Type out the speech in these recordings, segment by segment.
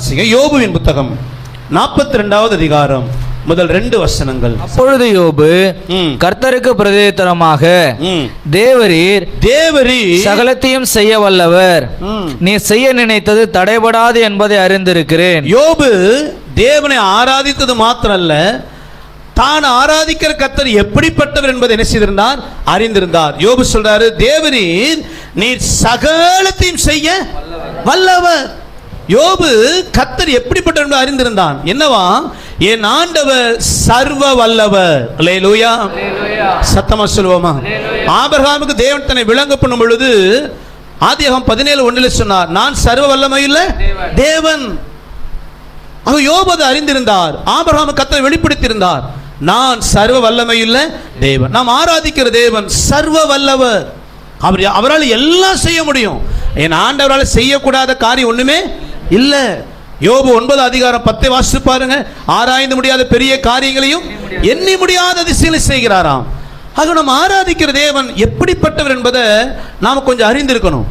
வாசிங்க. யோபுவின் புத்தகம். நாற்பத்தி ரெண்டாவது அதிகாரம். முதல் ரெண்டு வசனங்கள். அப்பொழுது யோபு. கர்த்தருக்கு பிரதித்தரமாக ம். தேவரீர் தேவரி சகலத்தையும் செய்ய வல்லவர். நீ செய்ய நினைத்தது தடைபடாது என்பதை அறிந்திருக்கிறேன். யோபு தேவனை ஆராதித்தது மாத்திரல்ல தான் ஆராதிக்கிற கத்தர் எப்படிப்பட்டவர் என்பதை என்ன செய்திருந்தார்? அறிந்திருந்தார். யோபு சொல்றாரு தேவரீர் நீர் சகலத்தையும் செய்ய வல்லவர். யோபு கத்தர் எப்படிப்பட்டவர் என்பதை அறிந்திருந்தான். என்னவா? என் ஆண்டவர் சர்வ வல்லவர் அல்லேலூயா. சத்தமா சொல்லுவோமா? ஆபிரகாமுக்கு தேவன் தன்னை விளங்க பண்ணும் பொழுது ஆதியாகமம் பதினேழு ஒன்றில் சொன்னார் நான் சர்வ வல்லமையுள்ள தேவன். அவர் யோபு அதை அறிந்திருந்தார். ஆபிரகாம் கத்தரை வெளிப்படுத்தியிருந்தார். நான் சர்வ வல்லமையுள்ள தேவன். நாம் ஆராதிக்கிற தேவன் சர்வ வல்லவர் அவர் அவரால் எல்லாம் செய்ய முடியும். என் ஆண்டவரால் செய்யக்கூடாத காரியம் ஒண்ணுமே இல்லை. யோபு ஒன்பது அதிகாரம் பத்தை வாசித்து பாருங்க. ஆராய்ந்து முடியாத பெரிய காரியங்களையும் எண்ணி முடியாத அதிசயங்களை செய்கிறாராம். ஆக நம்ம ஆராதிக்கிற தேவன் எப்படிப்பட்டவர் என்பதை நாம் கொஞ்சம் அறிந்திருக்கணும்.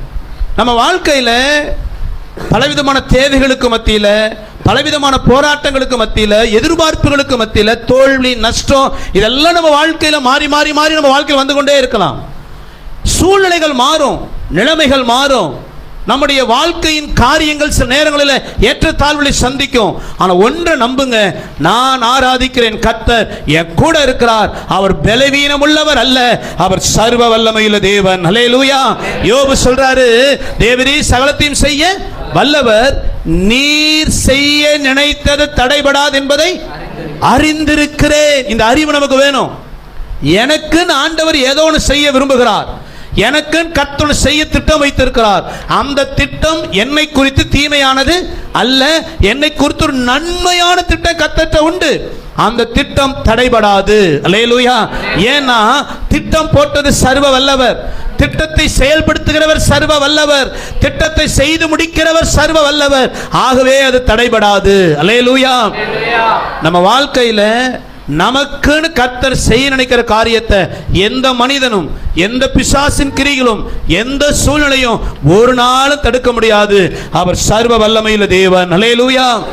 நம்ம வாழ்க்கையில் பலவிதமான தேவைகளுக்கு மத்தியில் பலவிதமான போராட்டங்களுக்கு மத்தியில் எதிர்பார்ப்புகளுக்கு மத்தியில் தோல்வி நஷ்டம் இதெல்லாம் நம்ம வாழ்க்கையில் மாறி மாறி மாறி நம்ம வாழ்க்கையில் வந்து கொண்டே இருக்கலாம். சூழ்நிலைகள் மாறும் நிலைமைகள் மாறும். நம்முடைய வாழ்க்கையின் காரியங்கள் சில நேரங்களில் ஏற்றத்தாழ்வுகளை சந்திக்கும். ஆனால் ஒன்றை நம்புங்க நான் ஆராதிக்கிறேன் கத்தர் என் கூட இருக்கிறார். அவர் பலவீனம் உள்ளவர் அல்ல அவர் சர்வ வல்லமையுள்ள தேவன். ஹalleluya யோபு சொல்றாரு தேவரீ சகலத்தையும் செய்ய வல்லவர் நீர் செய்ய நினைத்தது தடைபடாது என்பதை அறிந்திருக்கிறேன். இந்த அறிவு நமக்கு வேணும். எனக்கு ஆண்டவர் ஏதோ ஒன்று செய்ய விரும்புகிறார். எனக்கு கத்தொன்று செய்ய திட்டம் வைத்திருக்கிறார். அந்த திட்டம் என்னை குறித்து தீமையானது அல்ல என்னை குறித்து ஒரு நன்மையான திட்டம் கத்தட்ட உண்டு. அந்த திட்டம் தடைபடாது. அலையலூயா ஏன்னா திட்டம் போட்டது சர்வ வல்லவர். திட்டத்தை செயல்படுத்துகிறவர் சர்வ வல்லவர். திட்டத்தை செய்து முடிக்கிறவர் சர்வ வல்லவர். ஆகவே அது தடைபடாது. அலையலூயா நம்ம வாழ்க்கையில நமக்குன்னு கத்தர் செய்ய நினைக்கிற காரியத்தை எந்த மனிதனும் எந்த பிசாசின் கிரிகளும் எந்த சூழ்நிலையும் ஒரு நாளும் தடுக்க முடியாது. அவர் சர்வ வல்லமையில தேவன். அல்லேலூயா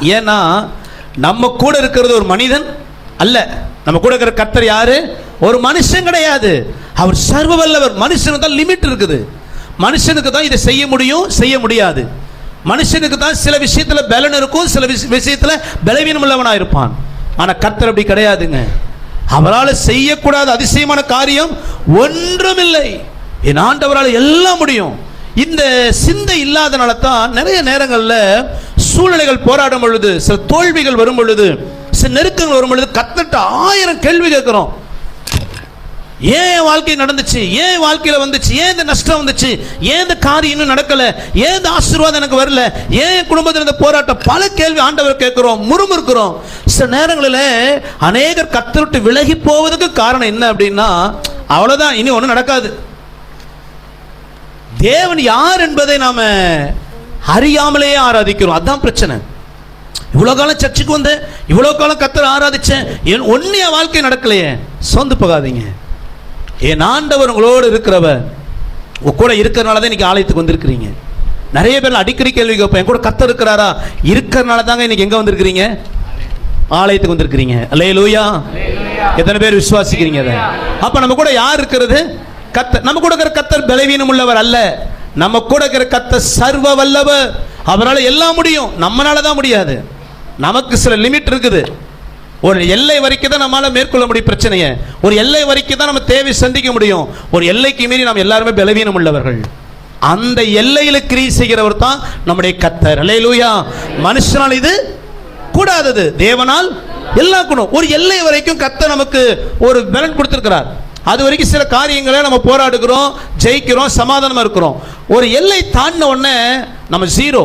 ஏன்னா நம்ம கூட இருக்கிறது ஒரு மனிதன் அல்ல. நம்ம கூட இருக்கிற கர்த்தர் யாரு? ஒரு மனுஷன் கிடையாது. அவர் சர்வ வல்லவர். மனுஷனுக்கு தான் லிமிட் இருக்குது. மனுஷனுக்கு தான் இதை செய்ய முடியும் செய்ய முடியாது. மனுஷனுக்கு தான் சில விஷயத்துல பலன் இருக்கும் சில விஷ- விஷயத்துல பலவீனம் உள்ளவனா இருப்பான். ஆனால் கர்த்தர் அப்படி கிடையாதுங்க. அவரால் செய்யக்கூடாத அதிசயமான காரியம் ஒன்றுமில்லை. என் ஆண்டவரால் எல்லாம் முடியும். இந்த சிந்தை இல்லாதனால தான் நிறைய நேரங்களில் சூழ்நிலைகள் போராடும் பொழுது சில தோல்விகள் வரும் பொழுது சில நெருக்கங்கள் வரும் பொழுது கத்தட்ட ஆயிரம் கேள்வி கேட்குறோம். ஏன் என் வாழ்க்கை நடந்துச்சு? ஏன் என் வந்துச்சு? ஏன் இந்த நஷ்டம் வந்துச்சு? ஏன் இந்த காரியம் இன்னும் நடக்கல? ஏன் இந்த ஆசீர்வாதம் எனக்கு வரல? ஏன் என் குடும்பத்தில் இந்த போராட்டம்? பல கேள்வி ஆண்டவர் கேட்கிறோம் முறுமுறுக்கிறோம். சில நேரங்களில் அநேகர் கத்தருட்டு விலகி போவதற்கு காரணம் என்ன அப்படின்னா அவ்வளோதான் இனி ஒன்றும் நடக்காது. தேவன் யார் என்பதை நாம் அறியாமலேயே ஆராதிக்கிறோம். அதுதான் பிரச்சனை. இவ்வளோ காலம் சர்ச்சுக்கு வந்தேன் இவ்வளோ காலம் கத்தர் ஆராதிச்சேன் என் ஒன்றிய என் வாழ்க்கை நடக்கலையே. சொந்து போகாதீங்க. என் ஆண்டவர் உங்களோடு இருக்கிறவர். கூட இருக்கிறனால தான் இன்னைக்கு ஆலயத்துக்கு வந்திருக்கிறீங்க. நிறைய பேர் அடிக்கடி கேள்வி கேட்பேன் கூட கத்தர் இருக்கிறாரா? இருக்கிறனால தாங்க இன்னைக்கு எங்க வந்திருக்கிறீங்க? ஆலயத்துக்கு வந்திருக்கிறீங்க. அல்லே லூயா எத்தனை பேர் விசுவாசிக்கிறீங்க அதை? அப்ப நம்ம கூட யார் இருக்கிறது? கத்தர் நம்ம கூட இருக்கிற கத்தர் பலவீனம் உள்ளவர் அல்ல. நம்ம கூட இருக்கிற கத்தர் சர்வ வல்லவர். அவரால் எல்லாம் முடியும். நம்மளால தான் முடியாது. நமக்கு சில லிமிட் இருக்குது. ஒரு எல்லை வரைக்கும் தான் நம்மளால் மேற்கொள்ள முடியும் பிரச்சனையை. ஒரு எல்லை வரைக்கும் தான் நம்ம தேவை சந்திக்க முடியும். ஒரு எல்லைக்கு மீறி நாம் எல்லாருமே பலவீனம் உள்ளவர்கள். அந்த எல்லையில் கிரி செய்கிறவர் தான் நம்முடைய கத்தர். அலையலூயா மனுஷனால் இது கூடாதது. தேவனால் எல்லா குணம். ஒரு எல்லை வரைக்கும் கத்த நமக்கு ஒரு பலன் கொடுத்துருக்கிறார். அது வரைக்கும் சில காரியங்களை நம்ம போராடுகிறோம் ஜெயிக்கிறோம் சமாதானமாக இருக்கிறோம். ஒரு எல்லை தாண்டின உடனே நம்ம ஜீரோ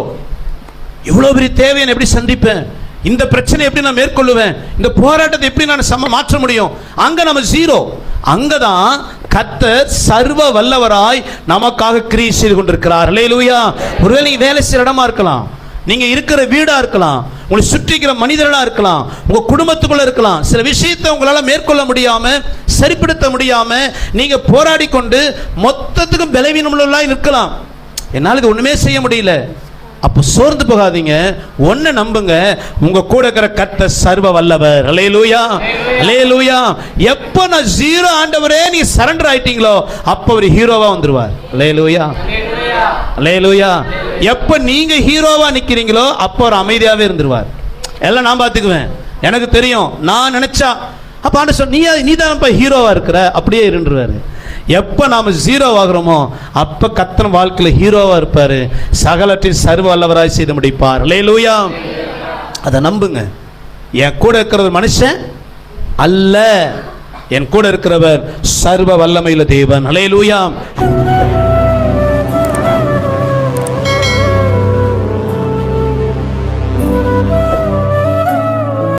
இவ்வளோ பெரிய தேவையை நான் எப்படி சந்திப்பேன்? இந்த பிரச்சனை எப்படி நான் மேற்கொள்ளுவேன்? இந்த போராட்டத்தை எப்படி நான் சம மாற்ற முடியும்? அங்க நம்ம ஜீரோ அங்கதான் கத்தர் சர்வ வல்லவராய் நமக்காக கிரியை செய்து கொண்டிருக்கிறார். அல்லேலூயா ஒருவேளை நீங்க வேலை செய்யற இடமா இருக்கலாம். நீங்க இருக்கிற வீடா இருக்கலாம். உங்களை சுற்றிக்கிற மனிதர்களா இருக்கலாம். உங்க குடும்பத்துக்குள்ள இருக்கலாம். சில விஷயத்தை உங்களால மேற்கொள்ள முடியாம சரிப்படுத்த முடியாம நீங்க போராடி கொண்டு மொத்தத்துக்கும் பலவீனம் இருக்கலாம் நிற்கலாம். என்னால் இது ஒண்ணுமே செய்ய முடியல. அப்போ சோர்ந்து போகாதீங்க. ஒன்ன நம்புங்க. உங்க கூட இருக்கிற கத்த சர்வ வல்லவர். அலேலூயா அலேலூயா எப்போ நான் ஜீரோ ஆண்டவரே நீ சரண்டர் ஆயிட்டீங்களோ அப்போ அவர் ஹீரோவா வந்துருவார். அலேலூயா அலேலூயா எப்போ நீங்க ஹீரோவா நிக்கிறீங்களோ அப்போ அவர் அமைதியாவே இருந்துருவார். எல்லாம் நான் பார்த்துக்குவேன். எனக்கு தெரியும். நான் நினைச்சா அப்ப ஆண்டு நீ நீ தான் ஹீரோவா இருக்கிற? அப்படியே இருந்துருவாரு. எப்போ நாம ஜீரோ ஆகிறோமோ அப்போ கத்தன் வாழ்க்கையில் ஹீரோவாக இருப்பார். சகலற்றின் சர்வ வல்லவராய் செய்து முடிப்பார். லேலூயா அதை நம்புங்க. என் கூட இருக்கிறது மனுஷன் அல்ல. என் கூட இருக்கிறவர் சர்வ வல்லமையில தேவன். லேலூயா